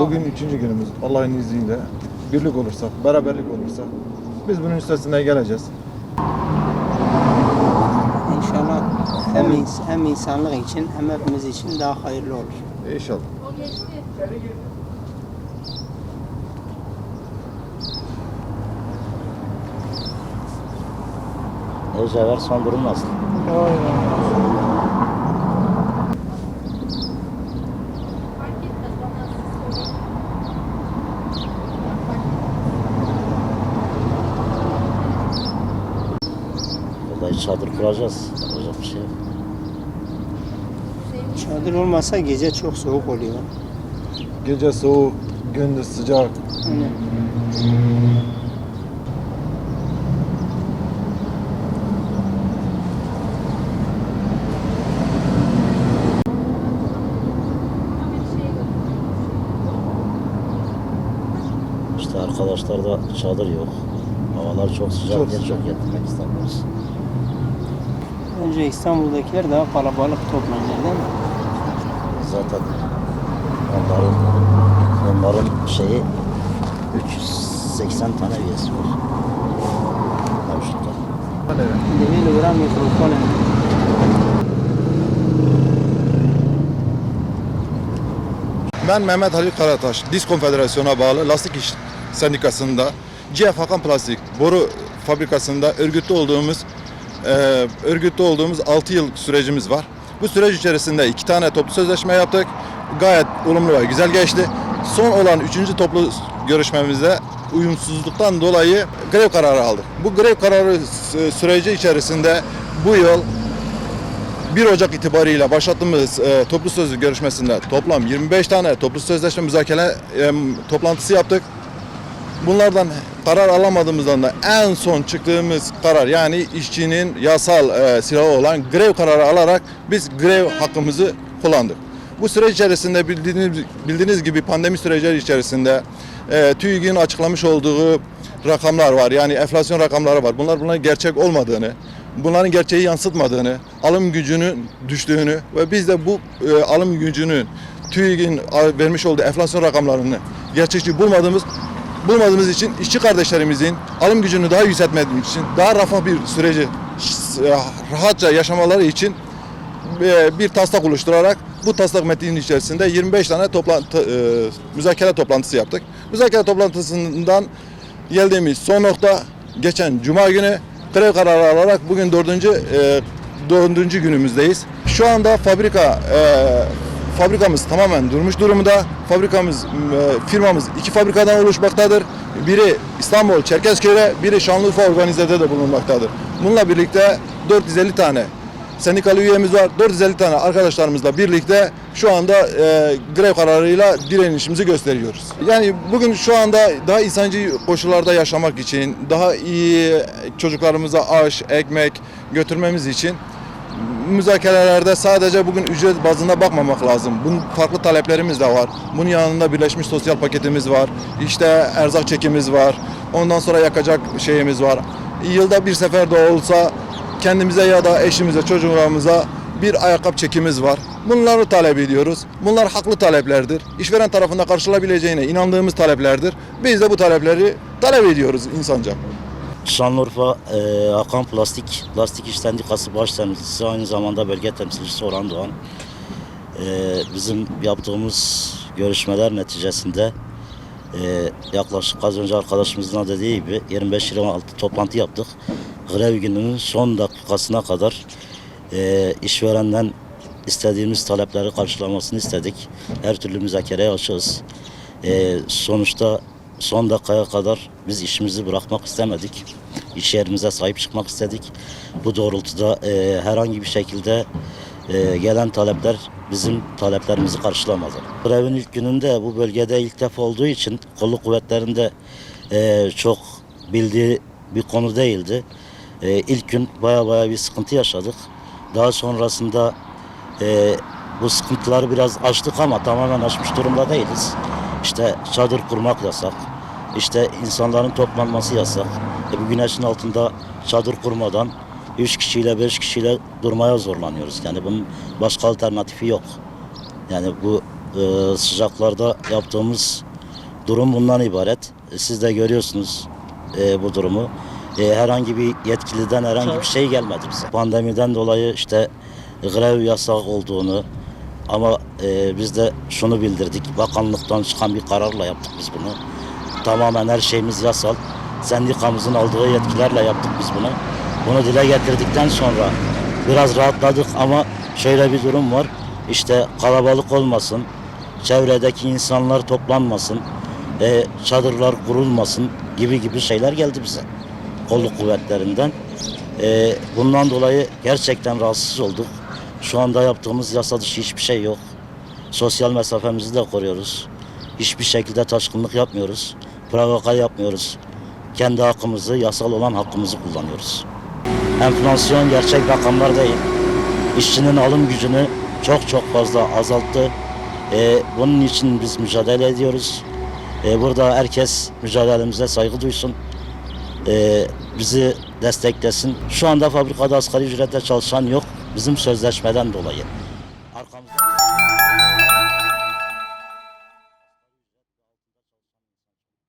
Bugün üçüncü günümüz. Allah'ın izniyle. Birlik olursak, beraberlik olursa biz bunun üstesinden geleceğiz. Hem, ins- hem insanlık için hem hepimiz için daha hayırlı olur. İnşallah. Ecever son durum nasıl? Burada çadır kuracağız. Yapacak bir şey yok. Çadır olmasa gece çok soğuk oluyor. Gece soğuk, gündüz sıcak. Hani İşte arkadaşlarda çadır yok. Havalar çok sıcak Çok sıcak. çok getirmek istemiyoruz. Önce İstanbul'dakiler daha kalabalık toplanıyor değil mi? Zaten onların onların şeyi 380 tane üyesi var. Mevcutta. Deviyle vuran mikrofon. Ben Mehmet Halil Karataş, Disk Konfederasyonu'na bağlı Lastik İş Sendikası'nda GF Hakan Plastik boru fabrikasında örgütlü olduğumuz e, örgütlü olduğumuz 6 yıl sürecimiz var. Bu süreç içerisinde iki tane toplu sözleşme yaptık. Gayet olumlu ve güzel geçti. Son olan üçüncü toplu görüşmemizde uyumsuzluktan dolayı grev kararı aldık. Bu grev kararı sü- süreci içerisinde bu yıl 1 Ocak itibariyle başlattığımız e, toplu sözlü görüşmesinde toplam 25 tane toplu sözleşme müzakere e, toplantısı yaptık. Bunlardan karar alamadığımızdan da en son çıktığımız karar yani işçinin yasal e, silahı olan grev kararı alarak biz grev hakkımızı kullandık. Bu süreç içerisinde bildiğiniz, bildiğiniz gibi pandemi süreçleri içerisinde e, TÜİK'in açıklamış olduğu rakamlar var. Yani enflasyon rakamları var. Bunlar bunların gerçek olmadığını, bunların gerçeği yansıtmadığını, alım gücünün düştüğünü ve biz de bu e, alım gücünün TÜİK'in vermiş olduğu enflasyon rakamlarını gerçekçi bulmadığımız bulmadığımız için işçi kardeşlerimizin alım gücünü daha yükseltmediğimiz için daha refah bir süreci e, rahatça yaşamaları için e, bir taslak oluşturarak bu taslak metninin içerisinde 25 tane toplantı, e, müzakere toplantısı yaptık. Müzakere toplantısından geldiğimiz son nokta geçen cuma günü grev kararı alarak bugün dördüncü, dördüncü günümüzdeyiz. Şu anda fabrika fabrikamız tamamen durmuş durumda. Fabrikamız, e, firmamız iki fabrikadan oluşmaktadır. Biri İstanbul Çerkezköy'de, biri Şanlıurfa Organize'de de bulunmaktadır. Bununla birlikte 450 tane sendikalı üyemiz var. 450 tane arkadaşlarımızla birlikte şu anda e, grev kararıyla direnişimizi gösteriyoruz. Yani bugün şu anda daha insancı koşullarda yaşamak için, daha iyi çocuklarımıza aş, ekmek götürmemiz için müzakerelerde sadece bugün ücret bazında bakmamak lazım. Bunun farklı taleplerimiz de var. Bunun yanında birleşmiş sosyal paketimiz var. İşte erzak çekimiz var. Ondan sonra yakacak şeyimiz var. Yılda bir sefer de olsa kendimize ya da eşimize, çocuklarımıza bir ayakkabı çekimiz var. Bunları talep ediyoruz. Bunlar haklı taleplerdir. İşveren tarafında karşılayabileceğine inandığımız taleplerdir. Biz de bu talepleri talep ediyoruz insanca. Şanlıurfa e, Hakan Plastik Lastik İş Sendikası baş temsilcisi aynı zamanda bölge temsilcisi Orhan Doğan. E, bizim yaptığımız görüşmeler neticesinde e, yaklaşık az önce arkadaşımızın da dediği gibi 25-26 toplantı yaptık. Grev gününün son dakikasına kadar e, işverenden istediğimiz talepleri karşılamasını istedik. Her türlü müzakereye açığız. E, sonuçta son dakikaya kadar biz işimizi bırakmak istemedik. İş yerimize sahip çıkmak istedik. Bu doğrultuda e, herhangi bir şekilde e, gelen talepler bizim taleplerimizi karşılamadı. Grevin ilk gününde bu bölgede ilk defa olduğu için kolluk kuvvetlerinde e, çok bildiği bir konu değildi. E, ilk gün baya baya bir sıkıntı yaşadık. Daha sonrasında e, bu sıkıntıları biraz aştık ama tamamen aşmış durumda değiliz. İşte çadır kurmak yasak. İşte insanların toplanması yasak. E, bu güneşin altında çadır kurmadan 3 kişiyle 5 kişiyle durmaya zorlanıyoruz. Yani bunun başka alternatifi yok. Yani bu e, sıcaklarda yaptığımız durum bundan ibaret. E, Siz de görüyorsunuz e, bu durumu. E, herhangi bir yetkiliden herhangi bir şey gelmedi bize. Pandemiden dolayı işte grev yasak olduğunu ama e, biz de şunu bildirdik. Bakanlıktan çıkan bir kararla yaptık biz bunu. Tamamen her şeyimiz yasal. Sendikamızın aldığı yetkilerle yaptık biz bunu. Bunu dile getirdikten sonra biraz rahatladık ama şöyle bir durum var. İşte kalabalık olmasın, çevredeki insanlar toplanmasın, e, çadırlar kurulmasın gibi gibi şeyler geldi bize kolluk kuvvetlerinden. E, bundan dolayı gerçekten rahatsız olduk. Şu anda yaptığımız yasa dışı hiçbir şey yok. Sosyal mesafemizi de koruyoruz. Hiçbir şekilde taşkınlık yapmıyoruz. Provoka yapmıyoruz. Kendi hakkımızı, yasal olan hakkımızı kullanıyoruz. Enflasyon gerçek rakamlar değil. İşçinin alım gücünü çok çok fazla azalttı. Ee, bunun için biz mücadele ediyoruz. Ee, burada herkes mücadelemize saygı duysun. Ee, bizi desteklesin. Şu anda fabrikada asgari ücretle çalışan yok. Bizim sözleşmeden dolayı.